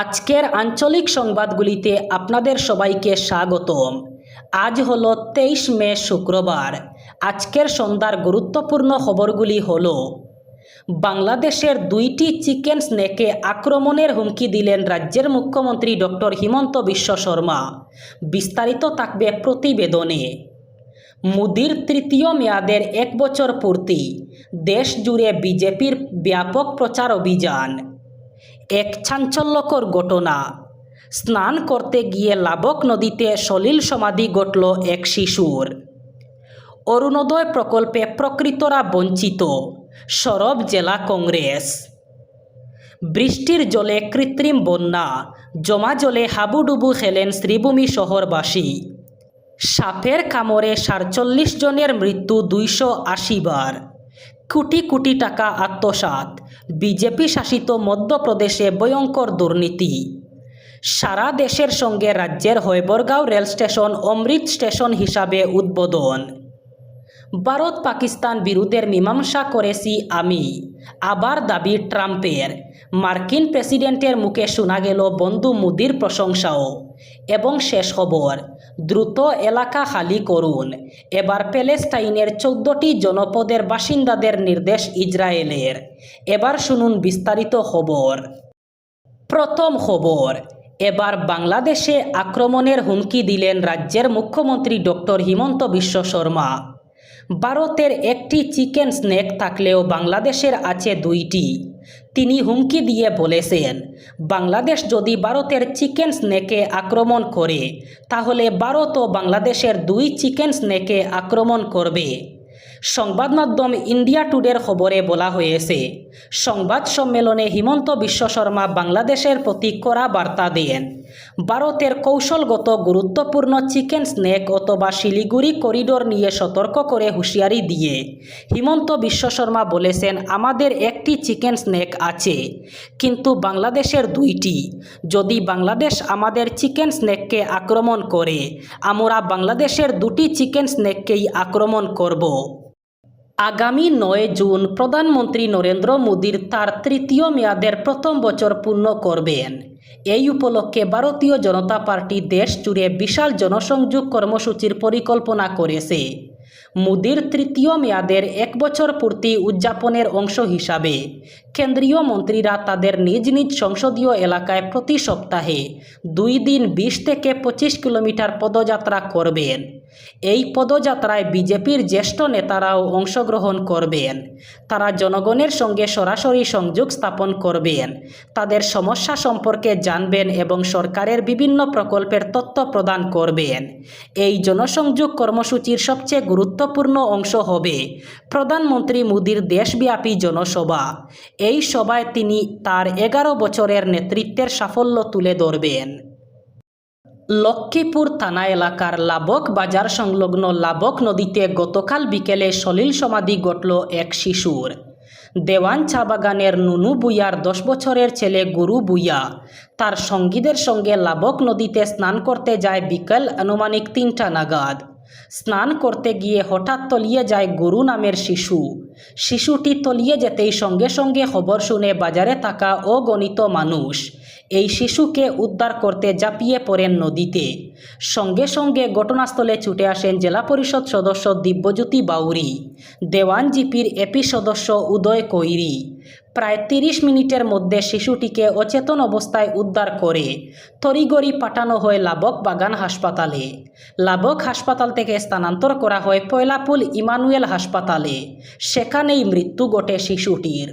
আজকের আঞ্চলিক সংবাদগুলিতে আপনাদের সবাইকে স্বাগতম। আজ হলো তেইশ মে শুক্রবার। আজকের সন্ধ্যার গুরুত্বপূর্ণ খবরগুলি হলো, বাংলাদেশের দুইটি চিকেন স্নেকে আক্রমণের হুমকি দিলেন রাজ্যের মুখ্যমন্ত্রী ডক্টর হিমন্ত বিশ্ব শর্মা। বিস্তারিত থাকবে প্রতিবেদনে। মোদির তৃতীয় মেয়াদের এক বছর পূর্তি। দেশ জুড়ে বিজেপির ব্যাপক প্রচার অভিযান। এক চাঞ্চল্যকর ঘটনা। স্নান করতে গিয়ে লাবক নদীতে সলিল সমাধি ঘটল এক শিশুর। অরুণোদয় প্রকল্পে প্রকৃতরা বঞ্চিত, সরব জেলা কংগ্রেস। বৃষ্টির জলে কৃত্রিম বন্যা, জমা জলে হাবুডুবু খেলেন শ্রীভূমি শহরবাসী। সাপের কামড়ে সাতচল্লিশ জনের মৃত্যু দুইশো আশি বার। কোটি কোটি টাকা আত্মসাৎ। বিজেপি শাসিত মধ্যপ্রদেশে ভয়ঙ্কর দুর্নীতি। সারা দেশের সঙ্গে রাজ্যের Haibargaon rail station Amrit station হিসাবে উদ্বোধন। ভারত পাকিস্তান বিরোধের মীমাংসা করেছি আমি। আবার দাবি ট্রাম্পের। মার্কিন প্রেসিডেন্টের মুখে শোনা গেল বন্ধু মোদির প্রশংসাও। এবং শেষ খবর, দ্রুত এলাকা খালি করুন। এবার প্যালেস্টাইনের চৌদ্দটি জনপদের বাসিন্দাদের নির্দেশ ইসরায়েলের। এবার শুনুন বিস্তারিত খবর। প্রথম খবর, এবার বাংলাদেশে আক্রমণের হুমকি দিলেন রাজ্যের মুখ্যমন্ত্রী ডক্টর হিমন্ত বিশ্ব শর্মা। ভারতের একটি চিকেন স্নেক থাকলেও বাংলাদেশের আছে দুইটি। তিনি হুমকি দিয়ে বলেছেন, বাংলাদেশ যদি ভারতের চিকেন স্নেকে আক্রমণ করে, তাহলে ভারত ও বাংলাদেশের দুই চিকেন স্নেকে আক্রমণ করবে। সংবাদ মাধ্যম ইন্ডিয়া টুডের খবরে বলা হয়েছে, সংবাদ সম্মেলনে হিমন্ত বিশ্ব শর্মা বাংলাদেশের প্রতি কড়া বার্তা দেন। ভারতের কৌশলগত গুরুত্বপূর্ণ চিকেন স্নেক অথবা শিলিগুড়ি করিডোর নিয়ে সতর্ক করে হুঁশিয়ারি দিয়ে। হিমন্ত বিশ্ব শর্মা বলেছেন, আমাদের একটি চিকেন স্নেক আছে, কিন্তু বাংলাদেশের দুইটি। যদি বাংলাদেশ আমাদের চিকেন স্নেককে আক্রমণ করে, আমরা বাংলাদেশের দুটি চিকেন স্নেককেই আক্রমণ করব। আগামী নয় জুন প্রধানমন্ত্রী নরেন্দ্র মোদীর তার তৃতীয় মেয়াদের প্রথম বছর পূর্ণ করবেন। এই উপলক্ষে ভারতীয় জনতা পার্টি দেশ জুড়ে বিশাল জনসংযোগ কর্মসূচির পরিকল্পনা করেছে। মোদির তৃতীয় মেয়াদের এক বছর পূর্তি উদযাপনের অংশ হিসাবে। কেন্দ্রীয় মন্ত্রীরা তাদের নিজ নিজ সংসদীয় এলাকায় প্রতি সপ্তাহে দুই দিন বিশ থেকে পঁচিশ কিলোমিটার পদযাত্রা করবেন। এই পদযাত্রায় বিজেপির জ্যেষ্ঠ নেতারাও অংশগ্রহণ করবেন। তারা জনগণের সঙ্গে সরাসরি সংযোগ স্থাপন করবেন। তাদের সমস্যা সম্পর্কে জানবেন এবং সরকারের বিভিন্ন প্রকল্পের তথ্য প্রদান করবেন। এই জনসংযোগ কর্মসূচির সবচেয়ে গুরুত্বপূর্ণ অংশ হবে। প্রধানমন্ত্রী মোদীর দেশব্যাপী জনসভা। এই সভায় তিনি তার এগারো বছরের নেতৃত্বের সাফল্য তুলে ধরবেন। লক্ষ্মীপুর থানা এলাকার লাবক বাজার সংলগ্ন লাবক নদীতে গতকাল বিকেলে সলিল সমাধি ঘটল এক শিশুর। দেওয়ান চা বাগানের নুনু বুইয়ার দশ বছরের ছেলে গুরু বুইয়া তার সঙ্গীদের সঙ্গে লাবক নদীতে স্নান করতে যায় বিকেল আনুমানিক তিনটা নাগাদ। স্নান করতে গিয়ে হঠাৎ তলিয়ে যায় গরু নামের শিশু। শিশুটি তলিয়ে যেতেই সঙ্গে সঙ্গে খবর শুনে বাজারে থাকা অগণিত মানুষ। এই শিশুকে উদ্ধার করতে ঝাঁপিয়ে পড়েন নদীতে। সঙ্গে সঙ্গে ঘটনাস্থলে ছুটে আসেন জেলা পরিষদ সদস্য দিব্যজ্যোতি বাউরি, দেওয়ান জিপির এপি সদস্য উদয় কৈরি। প্রায় তিরিশ মিনিটের মধ্যে শিশুটিকে অচেতন অবস্থায় উদ্ধার করে তড়িগড়ি পাঠানো হয় লাবক বাগান হাসপাতালে। লাবক হাসপাতাল থেকে স্থানান্তর করা হয় পয়লাপুল ইমানুয়েল হাসপাতালে। সেখানেই মৃত্যু ঘটে শিশুটির।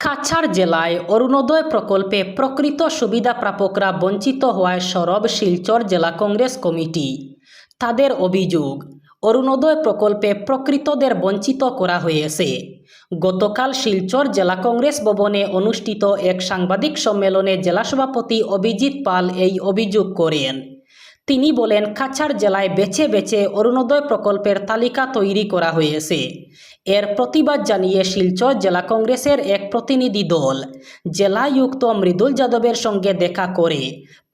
কাছাড় জেলায় অরুণোদয় প্রকল্পে প্রকৃত সুবিধা প্রাপকরা বঞ্চিত হওয়ায় সরব শিলচর জেলা কংগ্রেস কমিটি। তাদের অভিযোগ, অরুণোদয় প্রকল্পে প্রকৃতদের বঞ্চিত করা হয়েছে। গতকাল শিলচর জেলা কংগ্রেস ভবনে অনুষ্ঠিত এক সাংবাদিক সম্মেলনে জেলা সভাপতি অভিজিৎ পাল এই অভিযোগ করেন। তিনি বলেন, কাছাড় জেলায় বেছে বেছে অরুণোদয় প্রকল্পের তালিকা তৈরি করা হয়েছে। এর প্রতিবাদ জানিয়ে শিলচর জেলা কংগ্রেসের এক প্রতিনিধি দল জেলায়ুক্ত মৃদুল যাদবের সঙ্গে দেখা করে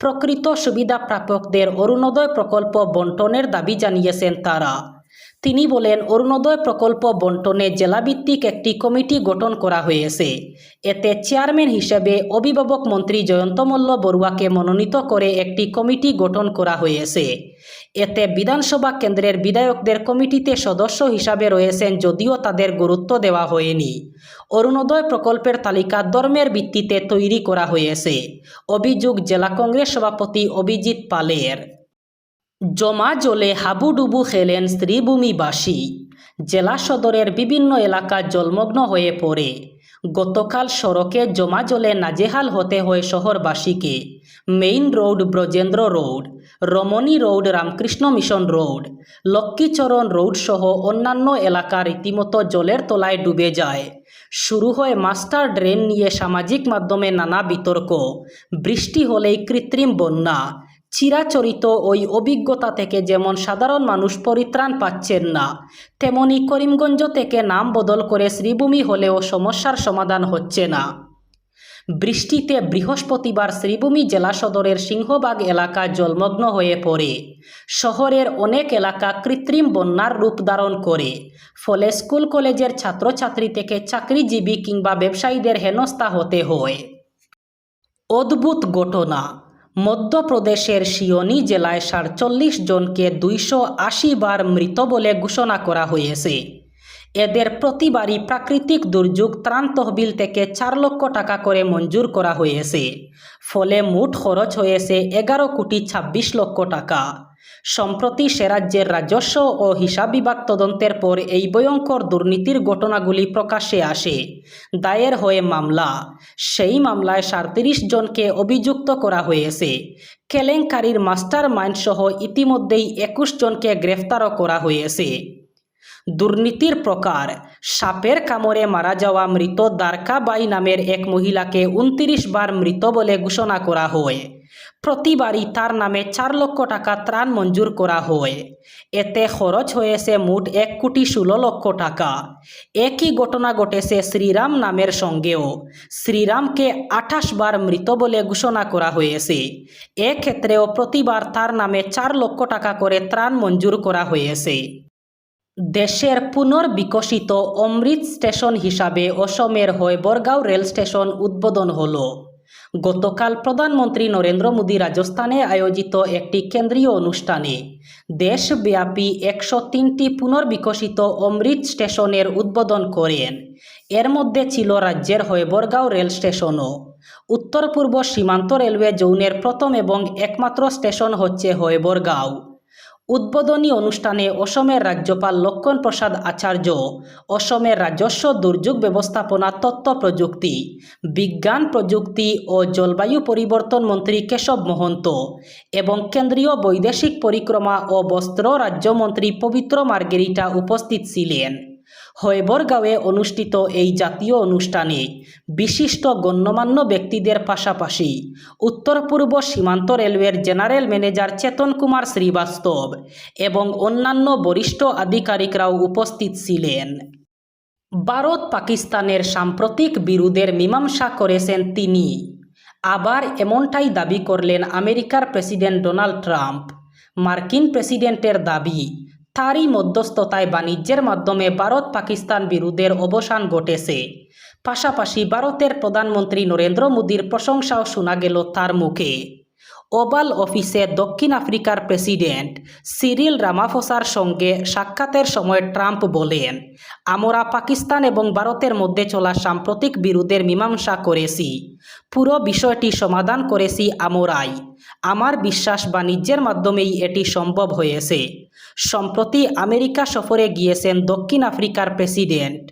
প্রকৃত সুবিধা প্রাপকদের অরুণোদয় প্রকল্প বন্টনের দাবি জানিয়েছেন তারা। তিনি বলেন, অরুণোদয় প্রকল্প বন্টনে জেলাভিত্তিক একটি কমিটি গঠন করা হয়েছে। এতে চেয়ারম্যান হিসেবে অভিভাবক মন্ত্রী জয়ন্ত মল্ল বড়ুয়াকে মনোনীত করে একটি কমিটি গঠন করা হয়েছে। এতে বিধানসভা কেন্দ্রের বিধায়কদের কমিটিতে সদস্য হিসাবে রয়েছেন যদিও তাদের গুরুত্ব দেওয়া হয়নি। অরুণোদয় প্রকল্পের তালিকা ধর্মের ভিত্তিতে তৈরি করা হয়েছে। অভিযোগ, জেলা কংগ্রেস সভাপতি অভিজিৎ পালের। জমা জলে হাবুডুবু খেলেন শ্রীভূমিবাসী জেলা সদরের বিভিন্ন এলাকা জলমগ্ন হয়ে পড়ে। গতকাল সড়কে জমা জলে নাজেহাল হতে হয় শহরবাসীকে। Main road, Brajendra road, Ramani road, Ramakrishna Mission road, Lakshmicharan road সহ অন্যান্য এলাকা রীতিমতো জলের তলায় ডুবে যায়। শুরু হয় মাস্টার ড্রেন নিয়ে সামাজিক মাধ্যমে নানা বিতর্ক। বৃষ্টি হলেই কৃত্রিম বন্যা। চিরাচরিত ওই অভিজ্ঞতা থেকে যেমন সাধারণ মানুষ পরিত্রাণ পাচ্ছেন না, তেমনি করিমগঞ্জ থেকে নাম বদল করে শ্রীভূমি হলেও সমস্যার সমাধান হচ্ছে না। বৃষ্টিতে বৃহস্পতিবার শ্রীভূমি জেলা সদরের সিংহবাগ এলাকা জলমগ্ন হয়ে পড়ে। শহরের অনেক এলাকা কৃত্রিম বন্যার রূপ ধারণ করে, ফলে স্কুল কলেজের ছাত্রছাত্রী থেকে চাকরিজীবী কিংবা ব্যবসায়ীদের হেনস্থা হতে হয়। অদ্ভুত ঘটনা। মধ্যপ্রদেশের সিওনি জেলায় সাতচল্লিশ জনকে দুইশো আশি বার মৃত বলে ঘোষণা করা হয়েছে। এদের প্রতিবারই প্রাকৃতিক দুর্যোগ ত্রাণ তহবিল থেকে চার লক্ষ টাকা করে মঞ্জুর করা হয়েছে। ফলে মোট খরচ হয়েছে এগারো কোটি ছাব্বিশ লক্ষ টাকা। সম্প্রতি সে রাজ্যের রাজস্ব ও হিসাব বিভাগ তদন্তের পর এই ভয়ঙ্কর দুর্নীতির ঘটনাগুলি প্রকাশ্যে আসে। দায়ের হয়ে মামলা। সেই মামলায় সাঁত্রিশ জনকে অভিযুক্ত করা হয়েছে। কেলেঙ্কারির মাস্টার মাইন্ডসহ ইতিমধ্যেই একুশ জনকে গ্রেফতারও করা হয়েছে। দুর্নীতির প্রকার। সাপের কামড়ে মারা যাওয়া মৃত দ্বারকাবাই নামের এক মহিলাকে উনত্রিশ বার মৃত বলে ঘোষণা করা হয়। প্রতিবারই তার নামে চার লক্ষ টাকা ত্রাণ মঞ্জুর করা হয়। এতে খরচ হয়েছে মোট এক কোটি ষোলো লক্ষ টাকা। একই ঘটনা ঘটেছে শ্রীরাম নামের সঙ্গেও। শ্রীরামকে আঠাশ বার মৃত বলে ঘোষণা করা হয়েছে। এক্ষেত্রেও প্রতিবার তার নামে চার লক্ষ টাকা করে ত্রাণ মঞ্জুর করা হয়েছে। দেশের পুনর্বিকশিত অমৃত স্টেশন হিসাবে অসমের হয়ে বরগাঁও রেল স্টেশন উদ্বোধন হল। গতকাল প্রধানমন্ত্রী নরেন্দ্র মোদী রাজস্থানে আয়োজিত একটি কেন্দ্রীয় অনুষ্ঠানে দেশব্যাপী একশো তিনটি পুনর্বিকশিত অমৃত স্টেশনের উদ্বোধন করেন। এর মধ্যে ছিল রাজ্যের হয়ে বরগাঁও রেল স্টেশনও। উত্তর পূর্ব সীমান্ত রেলওয়ে জোনের প্রথম এবং একমাত্র স্টেশন হচ্ছে হয়বরগাঁও উদ্বোধনী অনুষ্ঠানে অসমের রাজ্যপাল লক্ষণ প্রসাদ আচার্য, অসমের রাজস্ব দুর্যোগ ব্যবস্থাপনা তথ্য প্রযুক্তি, বিজ্ঞান প্রযুক্তি ও জলবায়ু পরিবর্তন মন্ত্রী কেশব মহন্ত এবং কেন্দ্রীয় বৈদেশিক পরিক্রমা ও বস্ত্র রাজ্যমন্ত্রী পবিত্র মার্গেরিটা উপস্থিত ছিলেন। হয়বরগাঁওয়ে অনুষ্ঠিত এই জাতীয় অনুষ্ঠানে বিশিষ্ট গণ্যমান্য ব্যক্তিদের পাশাপাশি উত্তর পূর্ব সীমান্ত রেলওয়ের জেনারেল ম্যানেজার চেতন কুমার শ্রীবাস্তব এবং অন্যান্য বরিষ্ঠ আধিকারিকরাও উপস্থিত ছিলেন। ভারত পাকিস্তানের সাম্প্রতিক বিরোধের মীমাংসা করেছেন তিনি। আবার এমনটাই দাবি করলেন আমেরিকার প্রেসিডেন্ট ডোনাল্ড ট্রাম্প। মার্কিন প্রেসিডেন্টের দাবি তারই মধ্যস্থতায় বাণিজ্যের মাধ্যমে ভারত পাকিস্তান বিরোধের অবসান ঘটেছে। পাশাপাশি ভারতের প্রধানমন্ত্রী নরেন্দ্র মোদীর প্রশংসাও শোনা গেল তার মুখে। ওভাল অফিসে দক্ষিণ আফ্রিকার প্রেসিডেন্ট সিরিল রামাফোসার সঙ্গে সাক্ষাতের সময় ট্রাম্প বলেন, আমরা পাকিস্তান এবং ভারতের মধ্যে চলা সাম্প্রতিক বিরোধের মীমাংসা করেছি। পুরো বিষয়টি সমাধান করেছি আমরাই। আমার বিশ্বাস বাণিজ্যের মাধ্যমেই এটি সম্ভব হয়েছে। সম্প্রতি আমেরিকা সফরে গিয়েছেন দক্ষিণ আফ্রিকার প্রেসিডেন্ট।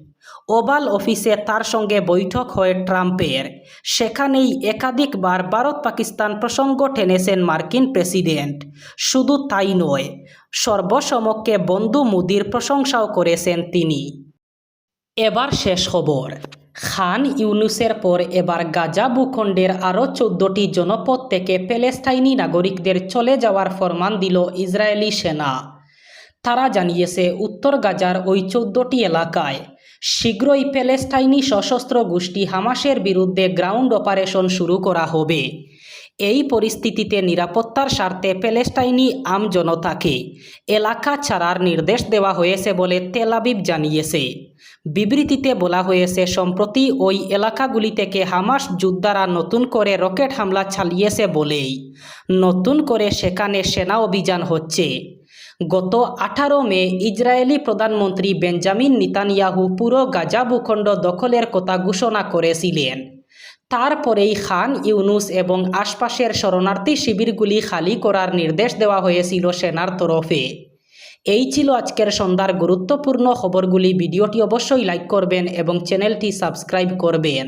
ওভাল অফিসে তার সঙ্গে বৈঠক হয় ট্রাম্পের। সেখানেই একাধিকবার ভারত পাকিস্তান প্রসঙ্গ টেনেছেন মার্কিন প্রেসিডেন্ট। শুধু তাই নয়, সর্বসমক্ষে বন্ধু মোদির প্রশংসাও করেছেন তিনি। এবার শেষ খবর। খান ইউনুসের পর এবার গাজা ভূখণ্ডের আরও চোদ্দটি জনপদ থেকে প্যালেস্তাইনি নাগরিকদের চলে যাওয়ার ফরমান দিল ইসরায়েলি সেনা। তারা জানিয়েছে, উত্তর গাজার ওই চোদ্দটি এলাকায় শীঘ্রই প্যালেস্টাইনি সশস্ত্র গোষ্ঠী হামাসের বিরুদ্ধে গ্রাউন্ড অপারেশন শুরু করা হবে। এই পরিস্থিতিতে নিরাপত্তার স্বার্থে প্যালেস্টাইনি আমজনতাকে এলাকা ছাড়ার নির্দেশ দেওয়া হয়েছে বলে তেল আবিব জানিয়েছে। বিবৃতিতে বলা হয়েছে, সম্প্রতি ওই এলাকাগুলি থেকে হামাস যোদ্ধারা নতুন করে রকেট হামলা চালিয়েছে বলেই নতুন করে সেখানে সেনা অভিযান হচ্ছে। গত আঠারো মে ইসরায়েলি প্রধানমন্ত্রী বেঞ্জামিন নিতানিয়াহু পুরো গাজা ভূখণ্ড দখলের কথা ঘোষণা করেছিলেন। তারপরেই খান ইউনুস এবং আশপাশের শরণার্থী শিবিরগুলি খালি করার নির্দেশ দেওয়া হয়েছিল সেনার তরফে। এই ছিল আজকের সন্ধ্যার গুরুত্বপূর্ণ খবরগুলি। ভিডিওটি অবশ্যই লাইক করবেন এবং চ্যানেলটি সাবস্ক্রাইব করবেন।